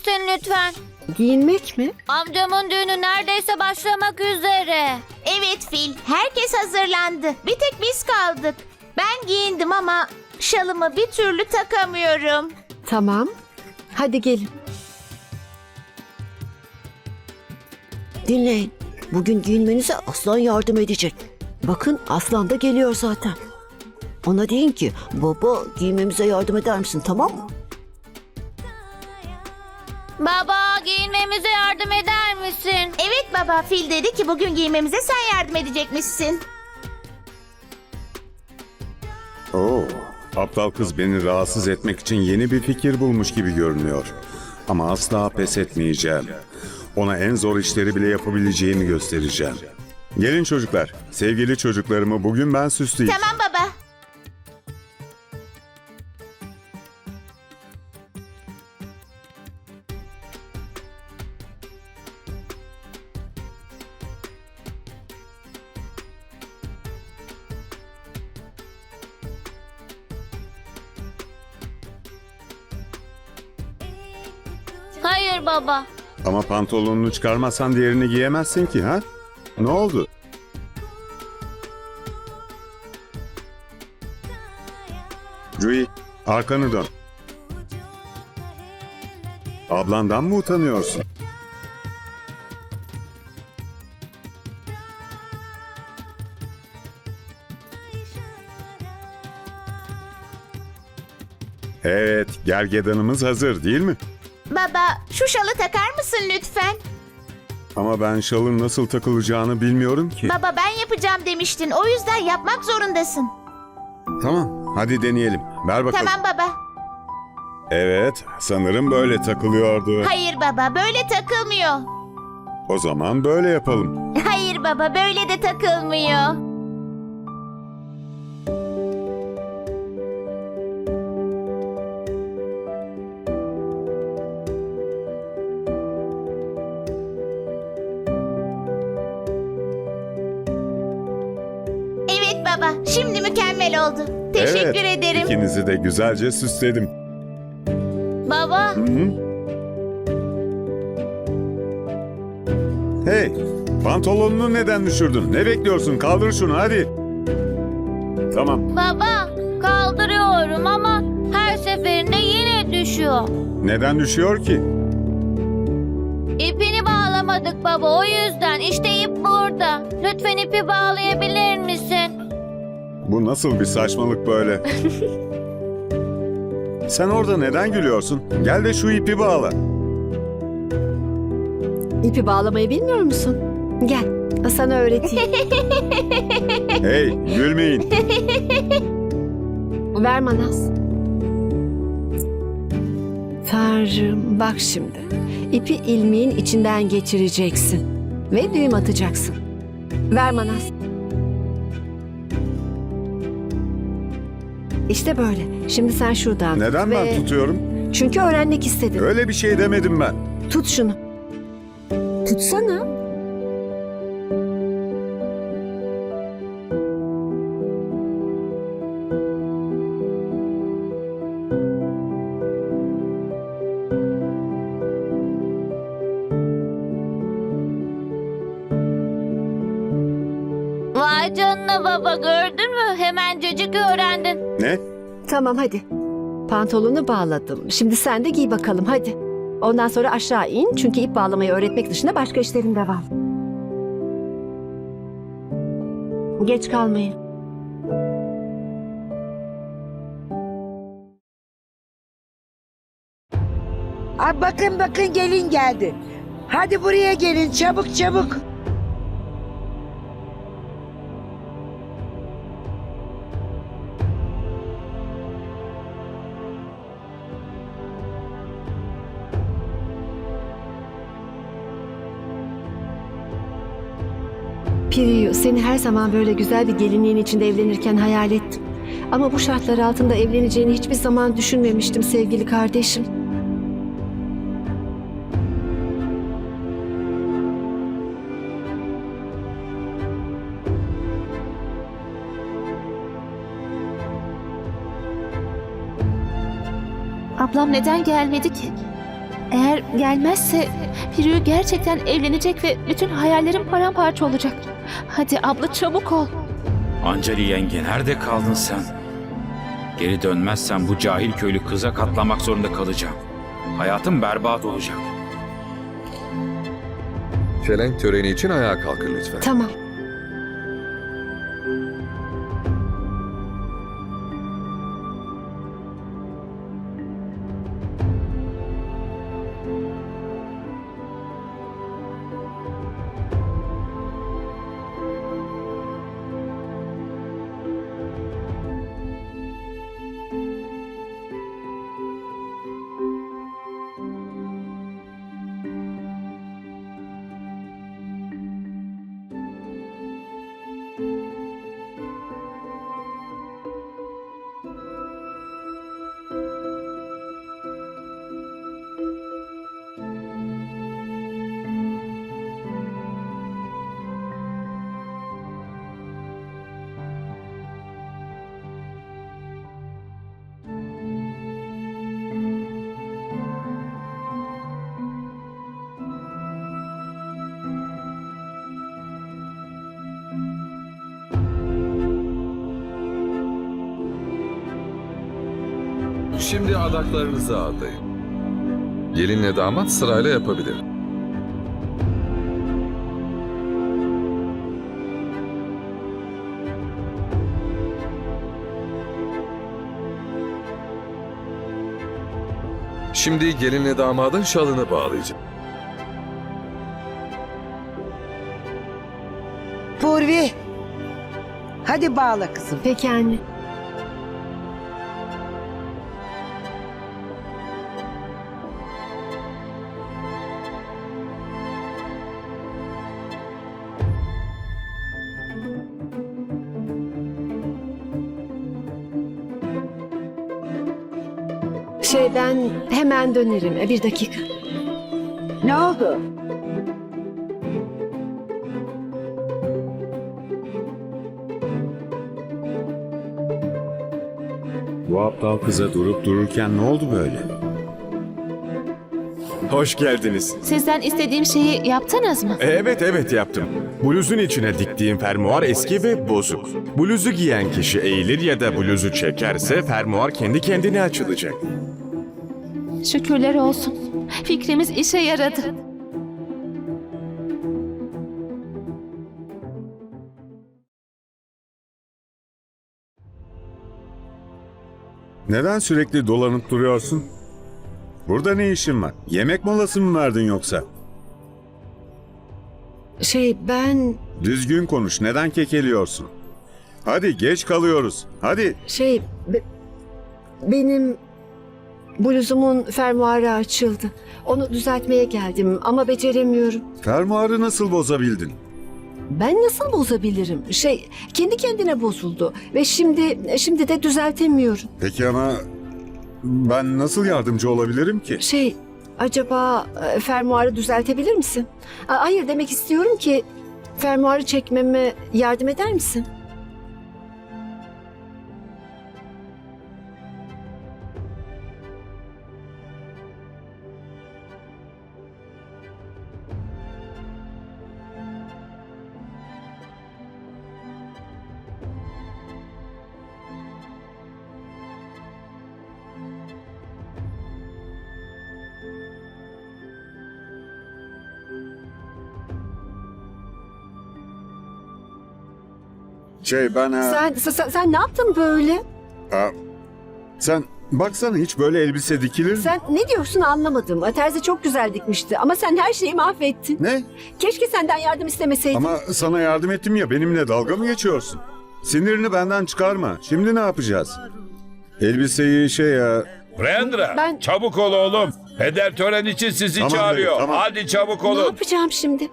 misin lütfen? Giyinmek mi? Amcamın düğünü neredeyse başlamak üzere. Evet Fil, herkes hazırlandı. Bir tek biz kaldık. Ben giyindim ama şalımı bir türlü takamıyorum. Tamam. Hadi gelin. Dinleyin. Bugün giyinmenize aslan yardım edecek. Bakın aslan da geliyor zaten. Ona deyin ki baba giymemize yardım eder misin tamam mı? Baba giyinmemize yardım eder misin? Evet baba, Fil dedi ki bugün giymemize sen yardım edecekmişsin. Oo, aptal kız beni rahatsız etmek için yeni bir fikir bulmuş gibi görünüyor. Ama asla pes etmeyeceğim. Ona en zor işleri bile yapabileceğimi göstereceğim. Gelin çocuklar, sevgili çocuklarımı bugün ben süsleyeyim. Tamam Hayır baba. Ama pantolonunu çıkarmazsan diğerini giyemezsin ki ha? Ne oldu? Rui, arkanı dön. Ablandan mı utanıyorsun? Evet, gergedanımız hazır değil mi? Baba, şu şalı takar mısın lütfen? Ama ben şalın nasıl takılacağını bilmiyorum ki. Baba ben yapacağım demiştin. O yüzden yapmak zorundasın. Tamam, hadi deneyelim. Ver bakalım. Tamam baba. Evet, sanırım böyle takılıyordu. Hayır baba, böyle takılmıyor. O zaman böyle yapalım. Hayır baba, böyle de takılmıyor. Şimdi mükemmel oldu. Teşekkür evet, ederim. İkinizi de güzelce süsledim. Baba. Hı hı. Hey, pantolonunu neden düşürdün? Ne bekliyorsun? Kaldır şunu hadi. Tamam. Baba kaldırıyorum ama her seferinde yine düşüyor. Neden düşüyor ki? İpini bağlamadık baba o yüzden işte ip burada. Lütfen ipi bağlayabilir misin? Bu nasıl bir saçmalık böyle? Sen orada neden gülüyorsun? Gel de şu ipi bağla. İpi bağlamayı bilmiyor musun? Gel. Sana öğreteyim. Hey, gülmeyin. Ver Manas. Tanrım bak şimdi. İpi ilmeğin içinden geçireceksin. Ve düğüm atacaksın. Ver Manas. İşte böyle. Şimdi sen şuradan tut Neden ve... ben tutuyorum? Çünkü öğrenmek istedim. Öyle bir şey demedim ben. Tut şunu. Tutsana. Vay canına baba gördün mü? Hemencecik öğrendin. Ne? Tamam hadi. Pantolonu bağladım. Şimdi sen de giy bakalım hadi. Ondan sonra aşağı in çünkü ip bağlamayı öğretmek dışında başka işlerim de var. Geç kalmayın. Ay bakın bakın gelin geldi. Hadi buraya gelin çabuk çabuk. Piriyu seni her zaman böyle güzel bir gelinliğin içinde evlenirken hayal ettim. Ama bu şartlar altında evleneceğini hiçbir zaman düşünmemiştim sevgili kardeşim. Ablam neden gelmedi ki? Eğer gelmezse Priyu gerçekten evlenecek ve bütün hayallerim paramparça olacak. Hadi abla çabuk ol. Anceli yenge nerede kaldın sen? Geri dönmezsen bu cahil köylü kıza katlamak zorunda kalacağım. Hayatım berbat olacak. Çelenk töreni için ayağa kalkın lütfen. Tamam. Şimdi adaklarınızı adayın. Gelinle damat sırayla yapabilir. Şimdi gelinle damadın şalını bağlayacağım. Purvi. Hadi bağla kızım. Peki anne. Şey ben hemen dönerim. E, Bir dakika. Ne oldu? Bu aptal kıza durup dururken ne oldu böyle? Hoş geldiniz. Sizden istediğim şeyi yaptınız mı? E, Evet evet yaptım. Bluzun içine diktiğim fermuar eski ve bozuk. Bluzu giyen kişi eğilir ya da bluzu çekerse fermuar kendi kendine açılacak. Şükürler olsun. Fikrimiz işe yaradı. Neden sürekli dolanıp duruyorsun? Burada ne işin var? Yemek molası mı verdin yoksa? Şey ben Düzgün konuş. Neden kekeliyorsun? Hadi geç kalıyoruz. Hadi. şey be- benim bluzumun fermuarı açıldı. Onu düzeltmeye geldim ama beceremiyorum. Fermuarı nasıl bozabildin? Ben nasıl bozabilirim? Şey kendi kendine bozuldu ve şimdi şimdi de düzeltemiyorum. Peki ama ben nasıl yardımcı olabilirim ki? Şey acaba e, fermuarı düzeltebilir misin? A- Hayır demek istiyorum ki fermuarı çekmeme yardım eder misin? Şey ben... ha- Sen, sen sen ne yaptın böyle? ha, sen baksana hiç böyle elbise dikilir mi? Sen ne diyorsun anlamadım. Terzi çok güzel dikmişti ama sen her şeyi mahvettin. Ne? Keşke senden yardım istemeseydim. Ama sana yardım ettim ya benimle dalga mı geçiyorsun? Sinirini benden çıkarma. Şimdi ne yapacağız? Elbiseyi şey ya... Brandra, Ben- çabuk ol oğlum. Peder tören için sizi Tamam çağırıyor. tamam. Hadi çabuk Ne olun. yapacağım şimdi?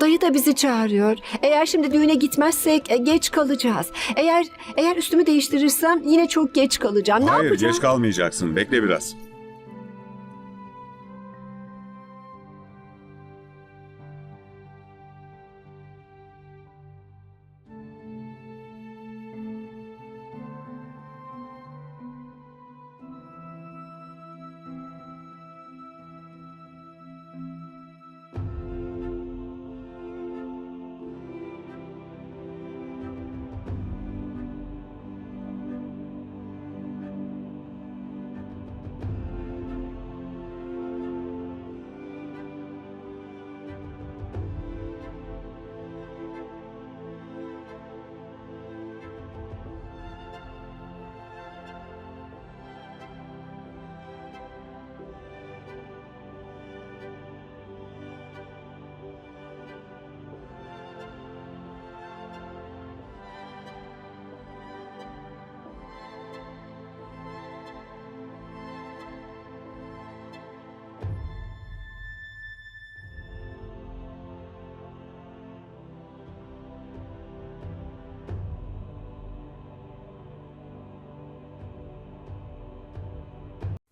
Dayı da bizi çağırıyor. Eğer şimdi düğüne gitmezsek e, geç kalacağız. Eğer eğer üstümü değiştirirsem yine çok geç kalacağım. Ne Hayır yapacağım? geç kalmayacaksın. Bekle biraz.